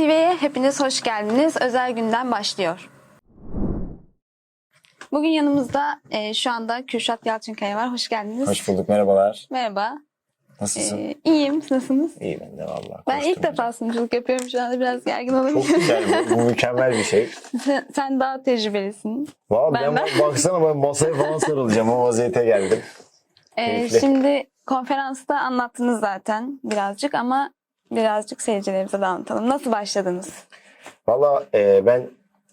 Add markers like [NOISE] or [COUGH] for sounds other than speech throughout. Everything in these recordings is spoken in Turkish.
TV'ye hepiniz hoş geldiniz. Özel günden başlıyor. Bugün yanımızda e, şu anda Kürşat Yalçınkaya var. Hoş geldiniz. Hoş bulduk, merhabalar. Merhaba. Nasılsın? E, iyiyim. Siz Nasılsınız? İyi ben de valla. Ben ilk defa sunuculuk yapıyorum şu anda. Biraz gergin Çok olabilir. güzel bu, bu mükemmel bir şey. [LAUGHS] sen, sen daha tecrübelisin. Valla Ben- ben, baksana ben masaya falan [LAUGHS] sarılacağım. O vaziyete geldim. E, Keyifli. şimdi konferansta anlattınız zaten birazcık ama birazcık seyircilerimize de anlatalım. Nasıl başladınız? Valla e, ben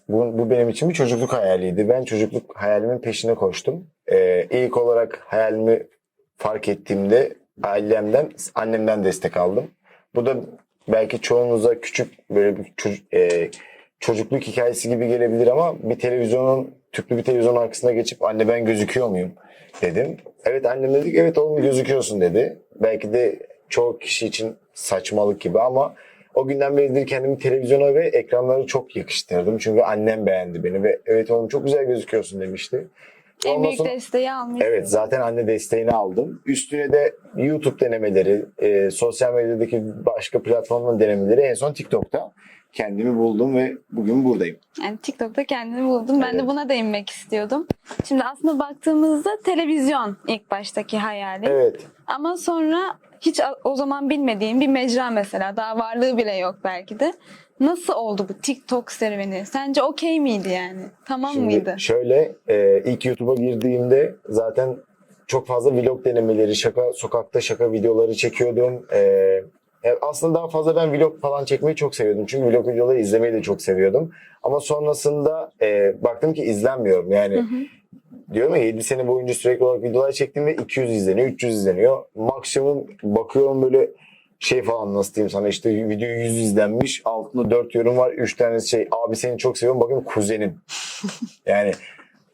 bu, bu benim için bir çocukluk hayaliydi. Ben çocukluk hayalimin peşine koştum. E, ilk olarak hayalimi fark ettiğimde ailemden, annemden destek aldım. Bu da belki çoğunuza küçük böyle bir çocuk, e, çocukluk hikayesi gibi gelebilir ama bir televizyonun, tüplü bir televizyonun arkasına geçip anne ben gözüküyor muyum dedim. Evet annem dedi ki evet oğlum gözüküyorsun dedi. Belki de çoğu kişi için saçmalık gibi ama o günden beridir kendimi televizyona ve ekranlara çok yakıştırdım. Çünkü annem beğendi beni ve evet oğlum çok güzel gözüküyorsun demişti. En büyük sonra- desteği almışsınız. Evet zaten anne desteğini aldım. Üstüne de YouTube denemeleri, e, sosyal medyadaki başka platformların denemeleri en son TikTok'ta kendimi buldum ve bugün buradayım. Yani TikTok'ta kendimi buldum. Ben de buna değinmek istiyordum. Şimdi aslında baktığımızda televizyon ilk baştaki hayali. Evet. Ama sonra hiç o zaman bilmediğim bir mecra mesela. Daha varlığı bile yok belki de. Nasıl oldu bu TikTok serüveni? Sence okey miydi yani? Tamam Şimdi mıydı? şöyle e, ilk YouTube'a girdiğimde zaten çok fazla vlog denemeleri, şaka sokakta şaka videoları çekiyordum. E, e, aslında daha fazla ben vlog falan çekmeyi çok seviyordum. Çünkü vlog videoları izlemeyi de çok seviyordum. Ama sonrasında e, baktım ki izlenmiyorum. Yani Hı hı. Diyorum ya 7 sene boyunca sürekli olarak videolar çektim ve 200 izleniyor, 300 izleniyor. Maksimum bakıyorum böyle şey falan nasıl diyeyim sana işte video 100 izlenmiş altında 4 yorum var 3 tane şey abi seni çok seviyorum bakın kuzenim. [LAUGHS] yani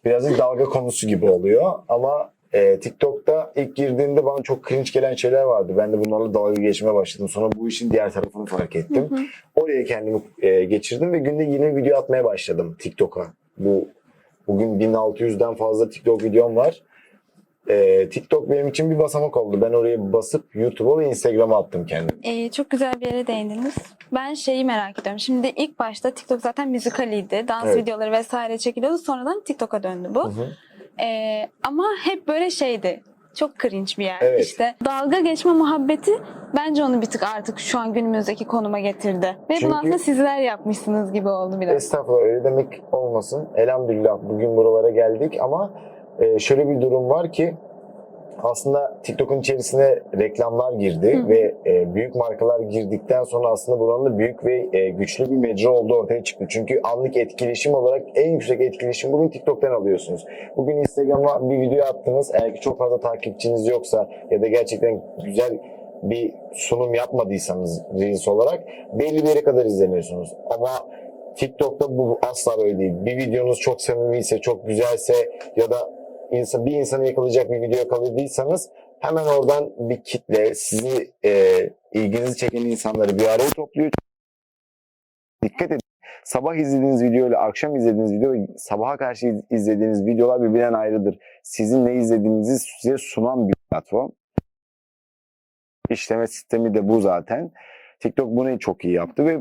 birazcık dalga konusu gibi oluyor ama e, TikTok'ta ilk girdiğimde bana çok cringe gelen şeyler vardı. Ben de bunlarla dalga geçmeye başladım. Sonra bu işin diğer tarafını fark ettim. Oraya kendimi e, geçirdim ve günde 20 video atmaya başladım TikTok'a. Bu bugün 1600'den fazla TikTok videom var. E, TikTok benim için bir basamak oldu. Ben oraya basıp YouTube'a ve Instagram'a attım kendimi. Ee, çok güzel bir yere değindiniz. Ben şeyi merak ediyorum. Şimdi ilk başta TikTok zaten müzikaliydi. Dans Evet. videoları vesaire çekiliyordu. Sonradan TikTok'a döndü bu. Ee, ama hep böyle şeydi. Çok cringe bir yer. Evet. İşte dalga geçme muhabbeti bence onu bir tık artık şu an günümüzdeki konuma getirdi. Ve Çünkü- bunu aslında sizler yapmışsınız gibi oldu biraz. Estağfurullah öyle demek olmasın. Elhamdülillah bugün buralara geldik ama e, şöyle bir durum var ki aslında TikTok'un içerisine reklamlar girdi Hı. ve e, büyük markalar girdikten sonra aslında buranın da büyük ve e, güçlü bir mecra olduğu ortaya çıktı. Çünkü anlık etkileşim olarak en yüksek etkileşim bugün TikTok'tan alıyorsunuz. Bugün Instagram'a bir video attınız. Eğer ki çok fazla takipçiniz yoksa ya da gerçekten güzel bir sunum yapmadıysanız Reels olarak belli bir yere kadar izleniyorsunuz. Ama TikTok'ta bu asla böyle değil. Bir videonuz çok samimiyse, çok güzelse ya da insan, bir insanı yakalayacak bir video yakaladıysanız hemen oradan bir kitle sizi e, ilginizi çeken insanları bir araya topluyor. Dikkat edin. Sabah izlediğiniz video ile akşam izlediğiniz video, sabaha karşı izlediğiniz videolar birbirinden ayrıdır. Sizin ne izlediğinizi size sunan bir platform. İşleme sistemi de bu zaten. TikTok bunu çok iyi yaptı ve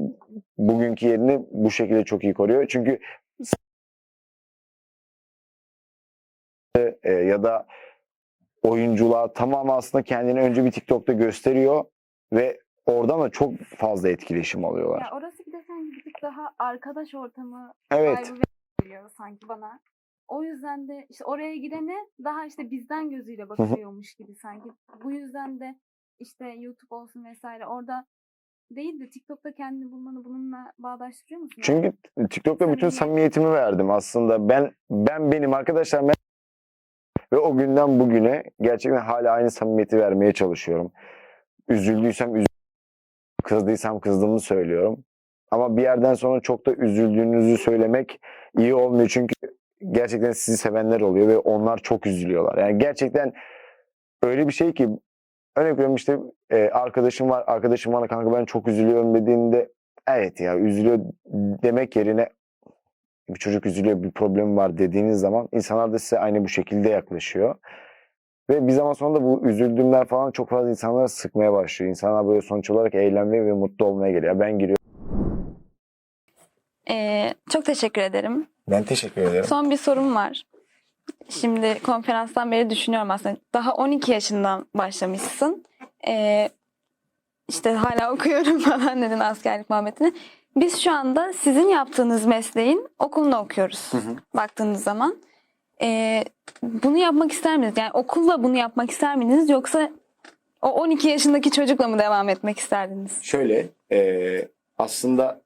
bugünkü yerini bu şekilde çok iyi koruyor. Çünkü e, ya da oyunculuğa tamam aslında kendini önce bir TikTok'ta gösteriyor ve oradan da çok fazla etkileşim alıyorlar. Ya orası bir de sanki bir tık daha arkadaş ortamı Evet. geliyor sanki bana. O yüzden de işte oraya girene daha işte bizden gözüyle bakıyormuş gibi sanki. Bu yüzden de işte YouTube olsun vesaire orada değil de TikTok'ta kendini bulmanı bununla bağdaştırıyor musun? Çünkü TikTok'ta bütün Samimiyet. samimiyetimi verdim aslında. Ben ben benim arkadaşlar ben ve o günden bugüne gerçekten hala aynı samimiyeti vermeye çalışıyorum. Üzüldüysem üz kızdıysam kızdığımı söylüyorum. Ama bir yerden sonra çok da üzüldüğünüzü söylemek iyi olmuyor çünkü gerçekten sizi sevenler oluyor ve onlar çok üzülüyorlar. Yani gerçekten öyle bir şey ki örnek veriyorum işte e, arkadaşım var arkadaşım bana kanka ben çok üzülüyorum dediğinde evet ya üzülüyor demek yerine bir çocuk üzülüyor bir problem var dediğiniz zaman insanlar da size aynı bu şekilde yaklaşıyor. Ve bir zaman sonra da bu üzüldüğümler falan çok fazla insanlara sıkmaya başlıyor. İnsanlar böyle sonuç olarak eğlenmeye ve mutlu olmaya geliyor. Ben giriyorum. Ee, çok teşekkür ederim. Ben teşekkür ederim. Son bir sorum var. Şimdi konferanstan beri düşünüyorum aslında. Daha 12 yaşından başlamışsın. Ee, işte hala [LAUGHS] okuyorum falan dedin askerlik muhabbetini. Biz şu anda sizin yaptığınız mesleğin okulunu okuyoruz. Baktığınız zaman. Ee, bunu yapmak ister miydiniz? Yani okulla bunu yapmak ister miydiniz? Yoksa o 12 yaşındaki çocukla mı devam etmek isterdiniz? Şöyle e, aslında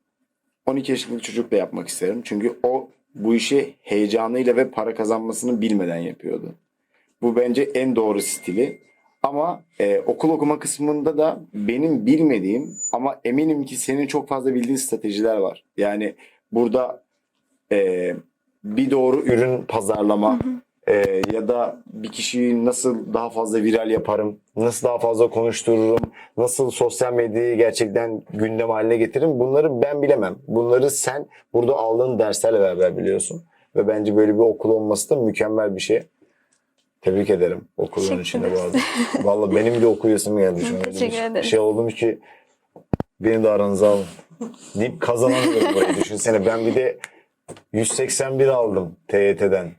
12 yaşındaki çocukla yapmak isterim. Çünkü o bu işi heyecanıyla ve para kazanmasını bilmeden yapıyordu. Bu bence en doğru stili. Ama e, okul okuma kısmında da benim bilmediğim ama eminim ki senin çok fazla bildiğin stratejiler var. Yani burada e, bir doğru ürün pazarlama e, ya da bir kişiyi nasıl daha fazla viral yaparım, nasıl daha fazla konuştururum, nasıl sosyal medyayı gerçekten gündem haline getiririm bunları ben bilemem. Bunları sen burada aldığın derslerle beraber biliyorsun. Ve bence böyle bir okul olması da mükemmel bir şey. Tebrik ederim okulun içinde bu arada. Vallahi benim de okuyasım geldi şu an. Öyle Teşekkür bir ederim. Şey oldum ki beni de aranıza alın. Deyip kazanamıyorum burayı [LAUGHS] düşünsene. Ben bir de 181 aldım TYT'den.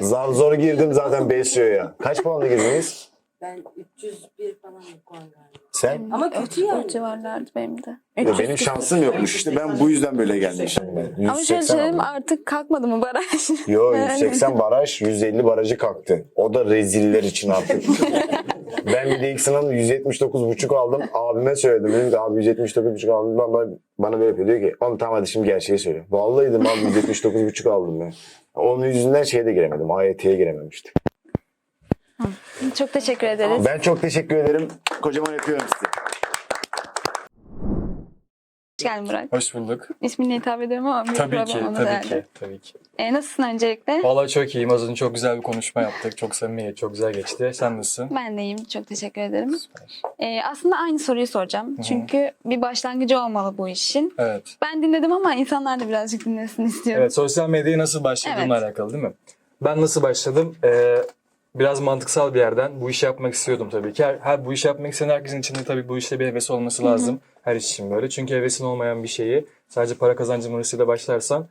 Zar zor girdim zaten BSO'ya. Kaç puanla girdiniz? Ben 301 falan puan galiba. Sen? Ama kötü O yani. civarlardı benim de. Ya benim şansım yokmuş işte. Ben bu yüzden böyle gelmişim. Ben. Ama şöyle 180 söyleyeyim aldım. artık kalkmadı mı baraj? Yo Yani. 180 baraj 150 barajı kalktı. O da reziller için artık. [LAUGHS] ben bir de ilk sınavda 179,5 aldım. Abime söyledim. Dedim ki abi 179,5 aldım. Bana, bana böyle yapıyor. Diyor ki oğlum tamam hadi şimdi gerçeği söyle. Vallahi dedim abi 179,5 aldım ben. Onun yüzünden şeye de giremedim. AYT'ye girememiştim. Çok teşekkür ederiz. Ben çok teşekkür ederim. Kocaman öpüyorum sizi. Hoş geldin Burak. Hoş bulduk. İsminle hitap ediyorum ama bir Tabii problem ki, olmadı tabii herhalde. ki, tabii ki. E, nasılsın öncelikle? Vallahi çok iyiyim. Az önce çok güzel bir konuşma yaptık. Çok samimi, çok güzel geçti. Sen nasılsın? Ben de iyiyim. Çok teşekkür ederim. Süper. E, aslında aynı soruyu soracağım. Çünkü bir başlangıcı olmalı bu işin. Evet. Ben dinledim ama insanlar da birazcık dinlesin istiyorum. Evet, sosyal medyaya nasıl başladığımla Evet. alakalı değil mi? Ben nasıl başladım? Ee, biraz mantıksal bir yerden bu işi yapmak istiyordum tabii ki. Her, her bu işi yapmak isteyen herkesin içinde tabii bu işte bir hevesi olması lazım. Her iş için böyle. Çünkü hevesin olmayan bir şeyi sadece para kazancı hırısıyla başlarsan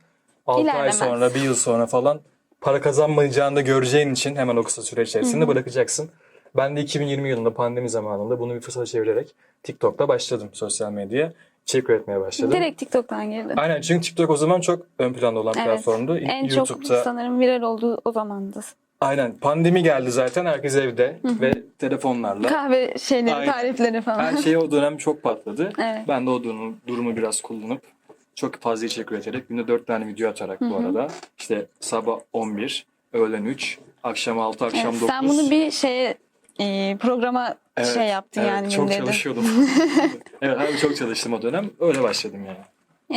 6 ay İlerlemez. sonra, bir yıl sonra falan para kazanmayacağını da göreceğin için hemen o kısa süre içerisinde bırakacaksın. Ben de 2020 yılında pandemi zamanında bunu bir fırsata çevirerek TikTok'ta başladım sosyal medyaya. İçerik üretmeye başladım. Direkt TikTok'tan girdim. Aynen çünkü TikTok o zaman çok ön planda olan Evet. platformdu. En YouTube'da çok sanırım viral olduğu o zamandı. Aynen pandemi geldi zaten herkes evde ve telefonlarla. Kahve şeyleri, Aynen. tarifleri falan. Her şey o dönem çok patladı. Evet. Ben de o durumu, durumu biraz kullanıp çok fazla içerik üreterek günde 4 tane video atarak bu arada işte sabah 11, öğlen 3, akşam 6, akşam Evet, 9. sen bunu bir şeye e, programa Evet, şey yaptın evet, yani Çok günleri. çalışıyordum. [LAUGHS] evet abi çok çalıştım o dönem. Öyle başladım yani.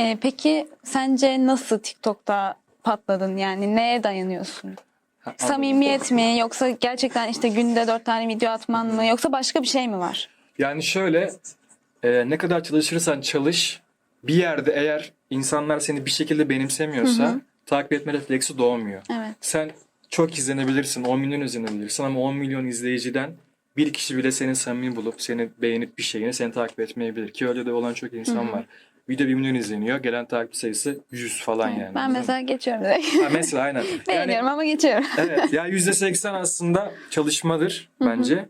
E, peki sence nasıl TikTok'ta patladın? Yani neye dayanıyorsun? Samimiyet mi yoksa gerçekten işte günde dört tane video atman mı yoksa başka bir şey mi var? Yani şöyle e, ne kadar çalışırsan çalış bir yerde eğer insanlar seni bir şekilde benimsemiyorsa takip etme refleksi doğmuyor. Evet. Sen çok izlenebilirsin, 10 milyon izlenebilirsin ama 10 milyon izleyiciden bir kişi bile seni samimi bulup seni beğenip bir şeyini seni takip etmeyebilir. Ki öyle de olan çok insan var. Video 1 milyon izleniyor. Gelen takip sayısı 100 falan yani. ben mesela geçiyorum direkt. Ha, [LAUGHS] mesela aynen. Beğeniyorum ama geçiyorum. [LAUGHS] Evet ya %80 aslında çalışmadır bence.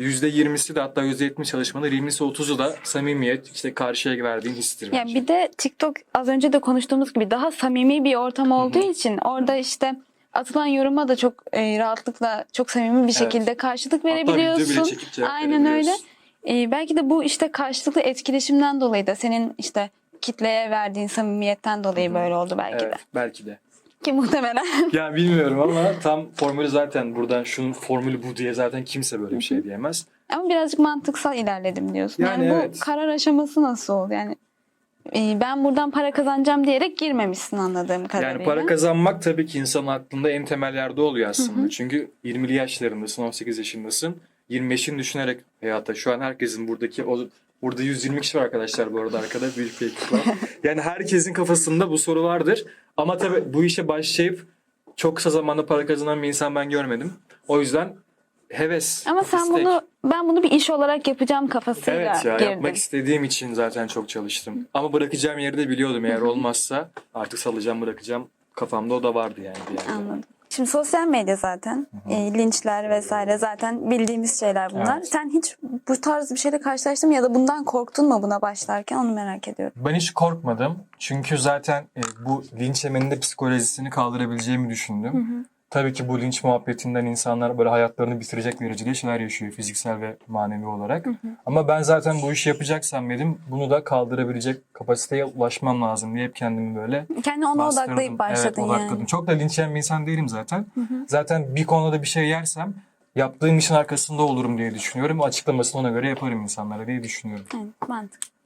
%20'si de hatta %70 çalışmadır. 20'si 30'u da samimiyet, işte karşıya verdiğin histir Ya bence. bir de TikTok az önce de konuştuğumuz gibi daha samimi bir ortam olduğu için orada işte atılan yoruma da çok e, rahatlıkla çok samimi bir şekilde karşılık Hatta video verebiliyorsun. bile çekip cevap Aynen öyle. Verebiliyorsun. E, belki de bu işte karşılıklı etkileşimden dolayı da senin işte kitleye verdiğin samimiyetten dolayı böyle oldu belki Evet, de. belki de. Ki muhtemelen. [LAUGHS] Ya bilmiyorum ama tam formülü zaten buradan şunun formülü bu diye zaten kimse böyle bir şey diyemez. Ama birazcık mantıksal ilerledim diyorsun. Yani, Yani bu evet. karar aşaması nasıl oldu? Yani e, ben buradan para kazanacağım diyerek girmemişsin anladığım kadarıyla. Yani para kazanmak tabii ki insanın aklında en temel yerde oluyor aslında. Çünkü 20'li yaşlarındasın, 18 yaşındasın. 25'ini düşünerek hayatta şu an herkesin buradaki o burada 120 kişi var arkadaşlar bu arada arkada büyük bir ekip var. [LAUGHS] Yani herkesin kafasında bu soru vardır. Ama tabii bu işe başlayıp çok kısa zamanda para kazanan bir insan ben görmedim. O yüzden heves. Ama sen istek. bunu ben bunu bir iş olarak yapacağım kafasıyla Evet ya girdin. yapmak istediğim için zaten çok çalıştım. Ama bırakacağım yeri de biliyordum eğer [LAUGHS] olmazsa artık salacağım bırakacağım. Kafamda o da vardı yani bir yerde. Anladım. Şimdi sosyal medya zaten, e, linçler vesaire zaten bildiğimiz şeyler bunlar. Evet. Sen hiç bu tarz bir şeyle karşılaştın mı ya da bundan korktun mu buna başlarken onu merak ediyorum. Ben hiç korkmadım. Çünkü zaten e, bu linç yemenin de psikolojisini kaldırabileceğimi düşündüm. Tabii ki bu linç muhabbetinden insanlar böyle hayatlarını bitirecek derecede şeyler yaşıyor fiziksel ve manevi olarak. Ama ben zaten bu işi yapacaksam dedim bunu da kaldırabilecek kapasiteye ulaşmam lazım diye hep kendimi böyle Kendi ona bastırdım. odaklayıp başladın evet, odakladım. yani. Çok da linç yiyen bir insan değilim zaten. Zaten bir konuda bir şey yersem yaptığım işin arkasında olurum diye düşünüyorum. Açıklamasını ona göre yaparım insanlara diye düşünüyorum. Evet, mantıklı.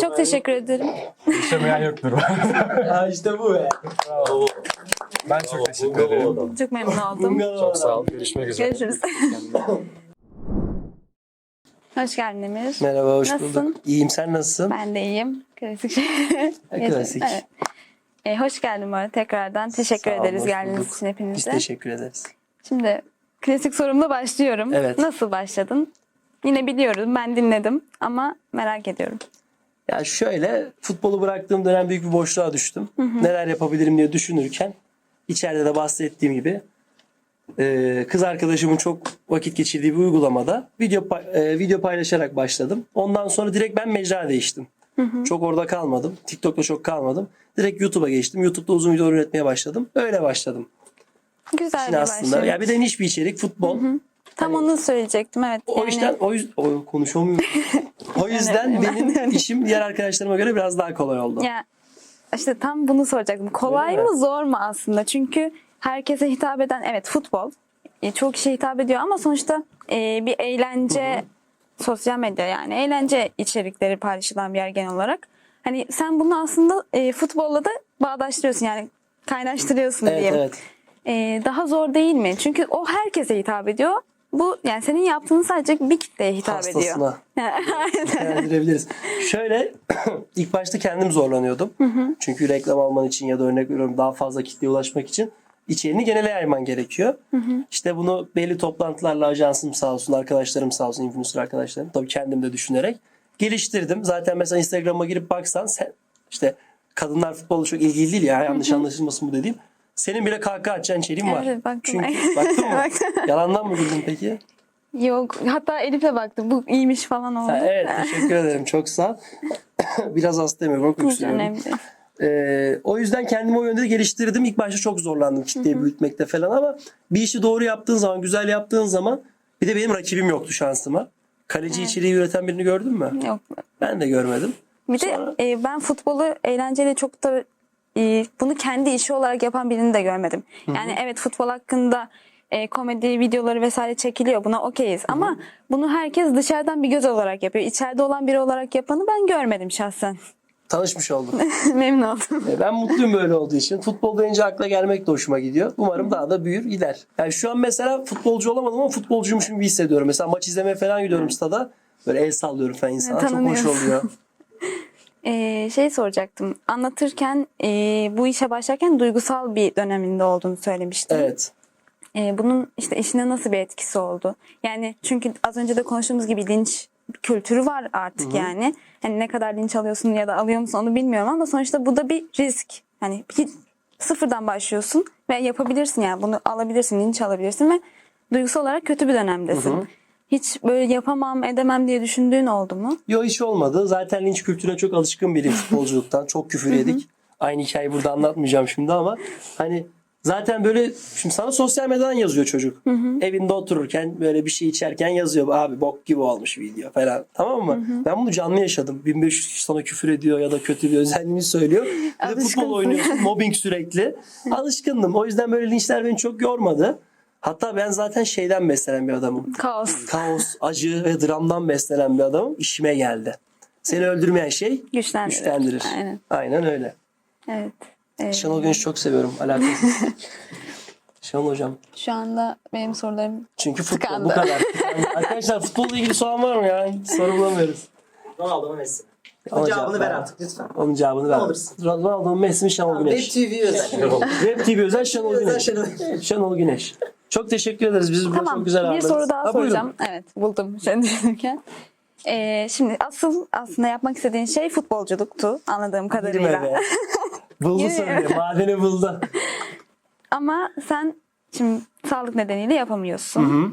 Çok teşekkür ederim. Yaşamayan yoktur. [LAUGHS] Ha işte bu be. ben çok teşekkür ederim. Çok memnun oldum. Çok sağ ol. Görüşmek üzere. Görüşürüz. [LAUGHS] Hoş geldin Emir. Merhaba, hoş Nasılsın? bulduk. İyiyim, sen nasılsın? Ben de iyiyim. Klasik [LAUGHS] şey. Klasik. Evet. E, hoş geldin bu arada tekrardan. Teşekkür Sağ ederiz geldiğiniz bulduk. için Biz hepinize. teşekkür ederiz. Şimdi klasik sorumla başlıyorum. Evet. Nasıl başladın? Yine biliyorum ben dinledim ama merak ediyorum. Ya şöyle, futbolu bıraktığım dönem büyük bir boşluğa düştüm. Neler yapabilirim diye düşünürken, içeride de bahsettiğim gibi e, kız arkadaşımın çok vakit geçirdiği bir uygulamada video e, video paylaşarak başladım. Ondan sonra direkt ben mecra değiştim. Çok orada kalmadım. TikTok'ta çok kalmadım. Direkt YouTube'a geçtim. YouTube'da uzun videolar üretmeye başladım. Öyle başladım. Güzel Şimdi bir aslında başlangıç. ya bir de niş bir içerik futbol. Tam onu söyleyecektim evet. O Yani yüzden o yüzden o, konuşamıyorum. [LAUGHS] o yüzden de benim öyle. işim diğer arkadaşlarıma göre biraz daha kolay oldu. ya işte tam bunu soracaktım. Kolay mı zor mu aslında? Çünkü herkese hitap eden evet futbol e, çok kişiye hitap ediyor ama sonuçta e, bir eğlence sosyal medya yani eğlence içerikleri paylaşılan bir yer genel olarak. Hani sen bunu aslında e, futbolla da bağdaştırıyorsun yani kaynaştırıyorsun Evet diyeyim. evet. Ee, daha zor değil mi? Çünkü o herkese hitap ediyor. Bu yani senin yaptığın sadece bir kitleye hitap ediyor. Hastasına [LAUGHS] değerlendirebiliriz. Şöyle [CLEARS THROAT] ilk başta kendim zorlanıyordum. Çünkü reklam alman için ya da örnek veriyorum daha fazla kitleye ulaşmak için içeriğini genele yayman gerekiyor. İşte bunu belli toplantılarla ajansım sağ olsun, arkadaşlarım sağ olsun, influencer arkadaşlarım tabii kendim de düşünerek geliştirdim. Zaten mesela Instagram'a girip baksan sen işte kadınlar futbolu çok ilgili değil ya yanlış anlaşılmasın bu dediğim. Senin bile kahkaha atacağın içeriğin var. Evet, baktım. Çünkü [LAUGHS] baktın mı? Yalandan mı bildin peki? Yok hatta Elif'e baktım. Bu iyiymiş falan oldu. Ha, evet teşekkür ederim çok sağ ol. [LAUGHS] Biraz hastayım çok Hiç öksürüyorum. Ee, o yüzden kendimi o yönde de geliştirdim. İlk başta çok zorlandım kitleyi büyütmekte falan ama bir işi doğru yaptığın zaman, güzel yaptığın zaman bir de benim rakibim yoktu şansıma. Kaleci içeriği üreten birini gördün mü? Yok. Ben de görmedim. Bir de Sonra- e, ben futbolu eğlenceli çok da e, bunu kendi işi olarak yapan birini de görmedim. Yani evet futbol hakkında e, komedi videoları vesaire çekiliyor. Buna okeyiz. Ama bunu herkes dışarıdan bir göz olarak yapıyor. İçeride olan biri olarak yapanı ben görmedim şahsen. Tanışmış olduk. [LAUGHS] Memnun oldum. Ee, ben mutluyum böyle olduğu için. Futbol deyince akla gelmek de hoşuma gidiyor. Umarım daha da büyür gider. Yani şu an mesela futbolcu olamadım ama futbolcuymuşum gibi hissediyorum. Mesela maç izlemeye falan gidiyorum stada. Böyle el sallıyorum falan insana. Çok hoş Tanınıyorsun. oluyor. [LAUGHS] Ee, şey soracaktım. Anlatırken e, bu işe başlarken duygusal bir döneminde olduğunu söylemiştin. Evet. Ee, bunun işte işine nasıl bir etkisi oldu? Yani çünkü az önce de konuştuğumuz gibi linç kültürü var artık yani. Hani ne kadar linç alıyorsun ya da alıyor musun onu bilmiyorum ama sonuçta bu da bir risk. Hani hiç sıfırdan başlıyorsun ve yapabilirsin yani bunu alabilirsin, linç alabilirsin ve duygusal olarak kötü bir dönemdesin. Hiç böyle yapamam, edemem diye düşündüğün oldu mu? Yo hiç olmadı. Zaten linç kültürüne çok alışkın biriyim futbolculuktan. Çok küfür yedik. Aynı hikayeyi burada anlatmayacağım şimdi ama hani zaten böyle şimdi sana sosyal medyadan yazıyor çocuk. Evinde otururken böyle bir şey içerken yazıyor. Abi bok gibi olmuş video falan. Tamam mı? Ben bunu canlı yaşadım. 1500 kişi sana küfür ediyor ya da kötü bir özelliğini söylüyor. Bir de futbol oynuyorsun. [LAUGHS] Mobbing sürekli. Alışkındım. O yüzden böyle linçler beni çok yormadı. Hatta ben zaten şeyden beslenen bir adamım Kaos. kaos, acı ve dramdan beslenen bir adamım. İşime geldi. Seni öldürmeyen şey Güçlendirir. güçlendirir. Aynen. Aynen öyle. Evet. Ee, Şenol Güneş'i çok seviyorum. Alakasız. [LAUGHS] Şenol hocam. şu anda benim sorularım Çünkü futbol Tıkandı. bu kadar. [LAUGHS] Arkadaşlar futbolla ilgili soran var mı ya? Soru bulamıyoruz. Ronaldo mu Messi Onun cevabını ver artık lütfen. Onun cevabını ver. olursun. Ronaldo mu Messi mi Şenol Web Güneş? TV özel. Web TV özel Şenol Güneş. Şenol. Şenol Güneş. Çok teşekkür ederiz. Biz Tamam. çok güzel bir ağırladınız. soru daha Ha, buyurun. soracağım. Evet buldum [LAUGHS] sen düşünürken. Ee, şimdi asıl aslında yapmak istediğin şey futbolculuktu anladığım kadarıyla. [LAUGHS] buldu soruyu. Madeni buldu. [LAUGHS] Ama sen şimdi sağlık nedeniyle yapamıyorsun. Hı hı.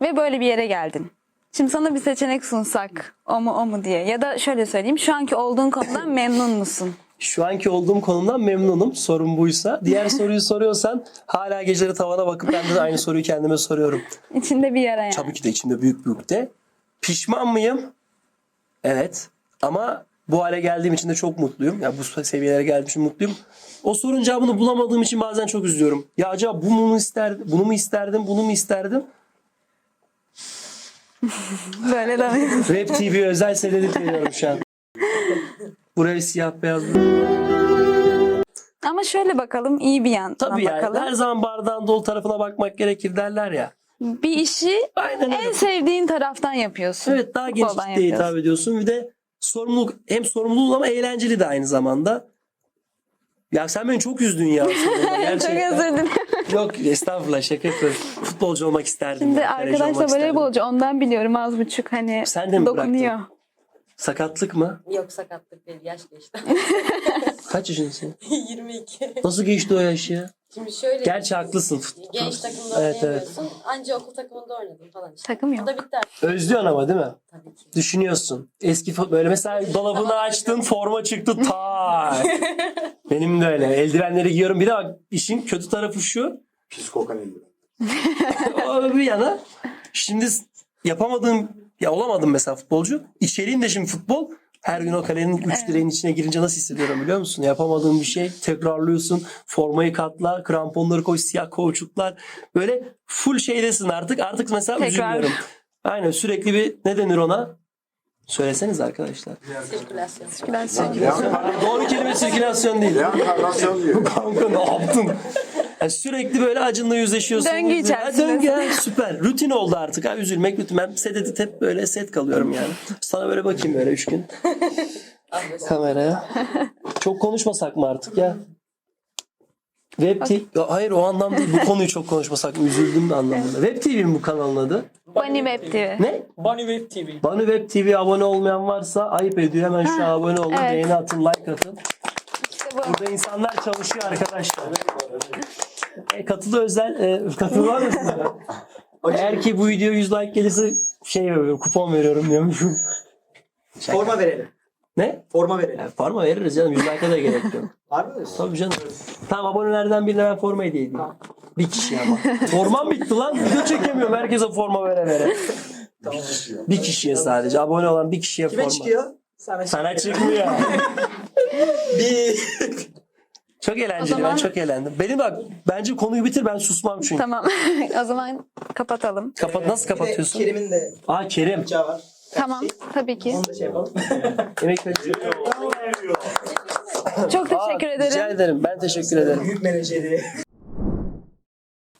Ve böyle bir yere geldin. Şimdi sana bir seçenek sunsak o mu o mu diye ya da şöyle söyleyeyim şu anki olduğun konudan memnun musun? Şu anki olduğum konumdan memnunum. Sorun buysa. Diğer soruyu soruyorsan hala geceleri tavana bakıp ben de aynı soruyu kendime soruyorum. İçinde bir yara yani. Tabii ki de içimde büyük büyük de. Pişman mıyım? Evet. Ama bu hale geldiğim için de çok mutluyum. Ya bu seviyelere geldiğim için mutluyum. O sorunun cevabını bulamadığım için bazen çok üzülüyorum. Ya acaba bu mu isterdim, bunu mu isterdim, bunu mu isterdim? [LAUGHS] Böyle de Rap TV özel seyredip veriyorum şu an. Buraya siyah beyaz. Ama şöyle bakalım iyi bir yandan Tabii yani bakalım. her zaman bardağın dolu tarafına bakmak gerekir derler ya. Bir işi Aynen en öyle. sevdiğin taraftan yapıyorsun. Evet daha geniş Futboldan kitleye yapıyorsun. hitap ediyorsun. Bir de sorumluluk hem sorumluluk ama eğlenceli de aynı zamanda. Ya sen beni çok üzdün ya. aslında [LAUGHS] Çok gerçekten. özür dilerim. Yok estağfurullah şaka yapıyorum. Futbolcu olmak isterdim. Şimdi ben, kaleci arkadaş olmak da isterdim. voleybolcu ondan biliyorum az buçuk hani Sen de mi dokunuyor. Sakatlık mı? Yok sakatlık değil yaş geçti. [LAUGHS] Kaç yaşındasın? 22. Nasıl geçti o yaş ya? Şimdi şöyle Gerçi haklısın. genç takımda Evet, evet. oynayamıyorsun. Anca okul takımında oynadım falan işte. Takım Bu yok. da bitti artık. Özlüyorsun ama değil mi? Tabii ki. Düşünüyorsun. Eski fo- böyle mesela dolabını [LAUGHS] açtın forma çıktı tak. Benim de öyle. Eldivenleri giyiyorum. Bir de bak işin kötü tarafı şu. Pis kokan eldiven. [LAUGHS] o bir yana. Şimdi s- yapamadığım ya olamadım mesela futbolcu. İçeriğim de şimdi futbol. Her gün o kalenin üç direğin içine girince nasıl hissediyorum biliyor musun? Yapamadığım bir şey tekrarlıyorsun. Formayı katla, kramponları koy, siyah kauçuklar. Böyle full şeydesin artık. Artık mesela Tekrar. üzülmüyorum. Aynen sürekli bir ne denir ona? Söyleseniz arkadaşlar. Sirkülasyon. Doğru kelime sirkülasyon değil. Reenkarnasyon diyor. Kanka ne yaptın? Yani sürekli böyle acınla yüzleşiyorsun. Döngü Ha, içerisindesin. Döngü ha, süper. Rutin oldu artık. Ha, üzülmek rutin. Ben set edit hep böyle set kalıyorum yani. Sana böyle bakayım böyle üç gün. [LAUGHS] Kameraya. Çok konuşmasak mı artık ya? Web TV... Ya Hayır o anlamda değil. Bu konuyu çok konuşmasak? Üzüldüm de anlamında. Web TV mi bu kanalın adı? Bunny Web TV. Ne? Bunny Web TV. Banu Web TV abone olmayan varsa ayıp ediyor. Hemen şu an abone olun. evet. Beğeni atın, like atın. İşte bu. Burada insanlar çalışıyor arkadaşlar. E, katılı özel e, katılı var mısın? [LAUGHS] Eğer ki bu video 100 like gelirse şey veriyorum, kupon veriyorum diyormuşum. Forma verelim. Ne? Forma verelim. Yani forma veririz canım. 100 like'a da gerek yok. Harbi mi? Tabii canım. Tamam abonelerden birine ben forma hediye edeyim. Bir kişi ama. Formam bitti lan. Video çekemiyorum. Herkese forma vere vere. Bir kişiye sadece. Abone olan bir kişiye Kime forma. çıkıyor? Sana, Sana çıkmıyor. [LAUGHS] Bir. Çok eğlenceli. Zaman- Ben çok eğlendim. Benim bak bence konuyu bitir ben susmam çünkü. Tamam. [LAUGHS] o zaman kapatalım. Kapat nasıl kapatıyorsun? Kerim'in de Aa Kerim. var. Tamam. Tabii ki. Onu da şey yapalım. [LAUGHS] Yemek. Çok teşekkür Aa, Rica ederim. ederim. Ben teşekkür ederim. Büyük menajeri.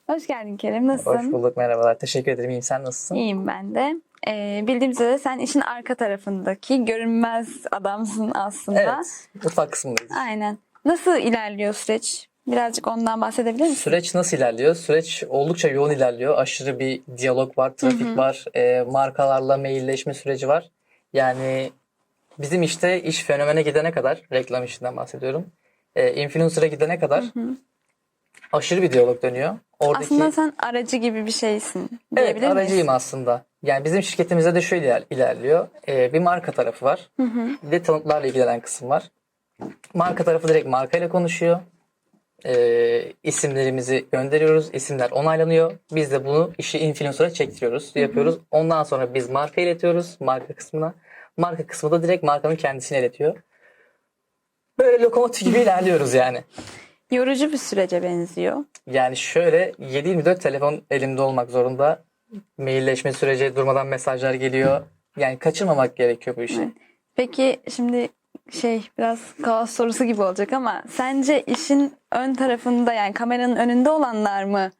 Hoş geldin Kerem. Nasılsın? Hoş bulduk merhabalar. Teşekkür ederim. İyiyim. Sen nasılsın? İyiyim ben de. Ee, bildiğim üzere sen işin arka tarafındaki görünmez adamsın aslında. Evet. Mutfak kısmındayız. Aynen. Nasıl ilerliyor süreç? Birazcık ondan bahsedebilir misin? Süreç nasıl ilerliyor? Süreç oldukça yoğun ilerliyor. Aşırı bir diyalog var, trafik var, e, markalarla mailleşme süreci var. Yani bizim işte iş fenomene gidene kadar, reklam işinden bahsediyorum. E, influencer'a gidene kadar aşırı bir diyalog dönüyor. Oradaki Aslında sen aracı gibi bir şeysin. Evet diyebilir miyiz? aracıyım aslında. Yani bizim şirketimizde de şöyle iler- ilerliyor. Ee, bir marka tarafı var. Bir de tanıtlarla ilgilenen kısım var. Marka tarafı direkt markayla konuşuyor. Ee, isimlerimizi gönderiyoruz. İsimler onaylanıyor. Biz de bunu işi influencer'a çektiriyoruz. Yapıyoruz. Ondan sonra biz marka iletiyoruz. Marka kısmına. Marka kısmı da direkt markanın kendisine iletiyor. Böyle lokomotif gibi ilerliyoruz yani. Yorucu bir sürece benziyor. Yani şöyle 7-24 telefon elimde olmak zorunda. Mailleşme süreci durmadan mesajlar geliyor. Yani kaçırmamak gerekiyor bu işi. Evet. Peki şimdi şey biraz kaos sorusu gibi olacak ama sence işin ön tarafında yani kameranın önünde olanlar mı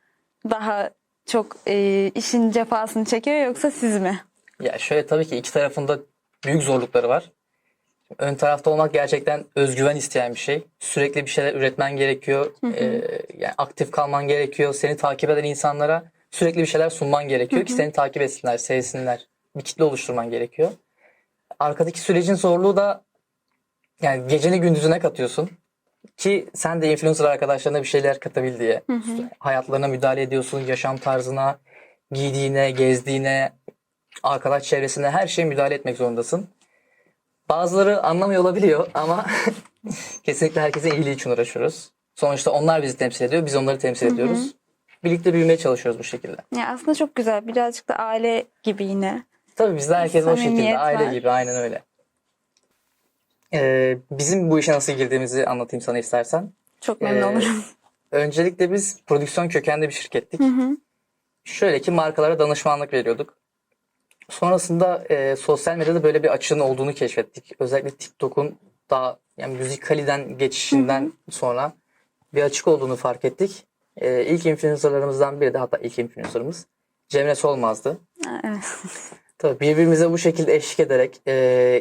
daha çok e, işin cefasını çekiyor yoksa siz mi? Ya şöyle tabii ki iki tarafında büyük zorlukları var. ön tarafta olmak gerçekten özgüven isteyen bir şey. Sürekli bir şeyler üretmen gerekiyor. Ee, yani aktif kalman gerekiyor. Seni takip eden insanlara sürekli bir şeyler sunman gerekiyor ki seni takip etsinler, sevsinler. Bir kitle oluşturman gerekiyor. Arkadaki sürecin zorluğu da yani geceni gündüzüne katıyorsun. Ki sen de influencer arkadaşlarına bir şeyler katabil diye. Hayatlarına müdahale ediyorsun, yaşam tarzına, giydiğine, gezdiğine, arkadaş çevresine her şeye müdahale etmek zorundasın. Bazıları anlamıyor olabiliyor ama [LAUGHS] kesinlikle herkesin iyiliği için uğraşıyoruz. Sonuçta onlar bizi temsil ediyor, biz onları temsil ediyoruz. Birlikte büyümeye çalışıyoruz bu şekilde. Ya aslında çok güzel. Birazcık da aile gibi yine. Tabii bizde herkes o şekilde, Samimiyet aile var. gibi, aynen öyle. Ee, bizim bu işe nasıl girdiğimizi anlatayım sana istersen. Çok memnun Ee, olurum. Öncelikle biz prodüksiyon kökenli bir şirkettik. Şöyle ki markalara danışmanlık veriyorduk. Sonrasında e, sosyal medyada böyle bir açığın olduğunu keşfettik. Özellikle TikTok'un daha yani müzikaliden geçişinden sonra bir açık olduğunu fark ettik. E, ilk influencerlarımızdan biri de hatta ilk influencerımız Cemre Solmaz'dı. Evet. [LAUGHS] Tabii birbirimize bu şekilde eşlik ederek e,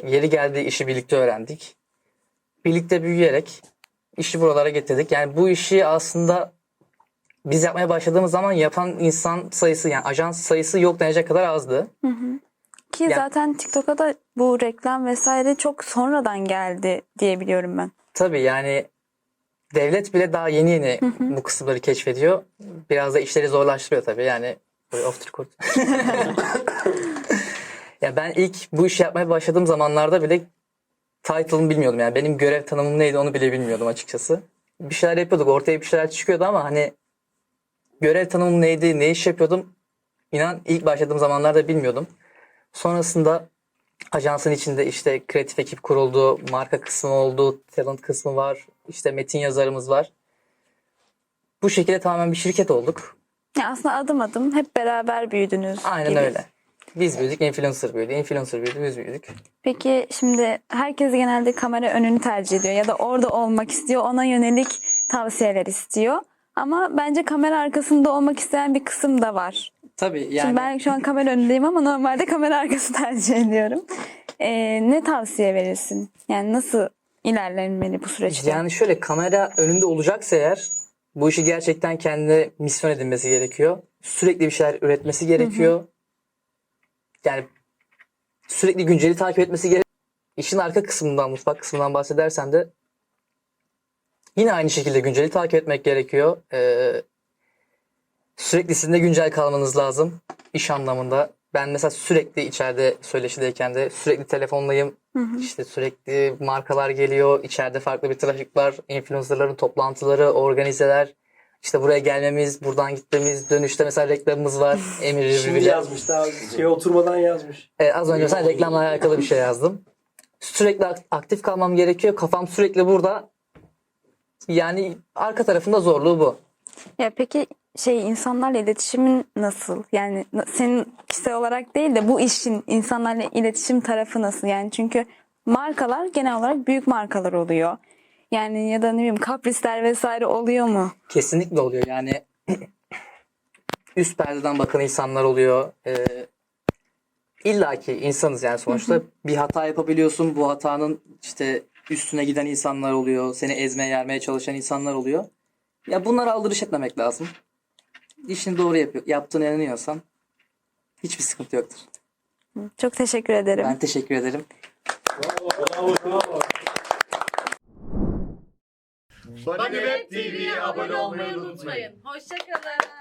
yeri geldiği işi birlikte öğrendik. Birlikte büyüyerek işi buralara getirdik. Yani bu işi aslında biz yapmaya başladığımız zaman yapan insan sayısı yani ajans sayısı yok denecek kadar azdı. Ki Ya- zaten TikTok'a da bu reklam vesaire çok sonradan geldi diye biliyorum ben. Tabii yani devlet bile daha yeni yeni bu kısımları keşfediyor. Biraz da işleri zorlaştırıyor tabii yani. Off the record. [LAUGHS] ya ben ilk bu işi yapmaya başladığım zamanlarda bile title'ımı bilmiyordum yani. Benim görev tanımım neydi onu bile bilmiyordum açıkçası. Bir şeyler yapıyorduk. Ortaya bir şeyler çıkıyordu ama hani görev tanımım neydi, ne iş yapıyordum inan ilk başladığım zamanlarda bilmiyordum. Sonrasında ajansın içinde işte kreatif ekip kuruldu, marka kısmı oldu, talent kısmı var, işte metin yazarımız var. Bu şekilde tamamen bir şirket olduk. Ya aslında adım adım hep beraber büyüdünüz Aynen gibi. öyle. Biz büyüdük, influencer büyüdü, influencer büyüdü, biz büyüdük. Peki şimdi herkes genelde kamera önünü tercih ediyor ya da orada olmak istiyor. Ona yönelik tavsiyeler istiyor. Ama bence kamera arkasında olmak isteyen bir kısım da var. Tabii yani Şimdi ben şu an kamera önündeyim ama normalde kamera arkası [LAUGHS] tercih ediyorum. Ee, ne tavsiye verirsin? Yani nasıl ilerlenmeli bu süreçte? yani şöyle kamera önünde olacaksa eğer bu işi gerçekten kendine misyon edinmesi gerekiyor. Sürekli bir şeyler üretmesi gerekiyor. Yani sürekli günceli takip etmesi gerekiyor. İşin arka kısmından, mutfak kısmından bahsedersem de yine aynı şekilde günceli takip etmek gerekiyor. Ee, sürekli sizin de güncel kalmanız lazım iş anlamında. Ben mesela sürekli içeride söyleşideyken de sürekli telefondayım. İşte sürekli markalar geliyor. İçeride farklı bir trafik var. Influencerların toplantıları, organizeler. İşte buraya gelmemiz, buradan gitmemiz, dönüşte mesela reklamımız var. [LAUGHS] Emir Şimdi yazmış daha şey oturmadan yazmış. Evet, az önce mesela reklamla alakalı bir şey yazdım. Sürekli ak- aktif kalmam gerekiyor. Kafam sürekli burada. Yani arka tarafında zorluğu bu. Ya peki şey insanlarla iletişimin nasıl? Yani senin kişisel olarak değil de bu işin insanlarla iletişim tarafı nasıl? Yani çünkü markalar genel olarak büyük markalar oluyor. Yani ya da ne bileyim kaprisler vesaire oluyor mu? Kesinlikle oluyor. Yani [CLEARS THROAT] üst perdeden bakan insanlar oluyor. Ee, İlla ki insanız yani sonuçta bir hata yapabiliyorsun. Bu hatanın işte üstüne giden insanlar oluyor. Seni ezmeye yermeye çalışan insanlar oluyor. Ya bunlara aldırış etmemek lazım. İşini doğru yapıyor, yaptığına inanıyorsan hiçbir sıkıntı yoktur. Çok teşekkür ederim. Ben teşekkür ederim. Bunny Web TV'ye abone olmayı unutmayın. Hoşçakalın.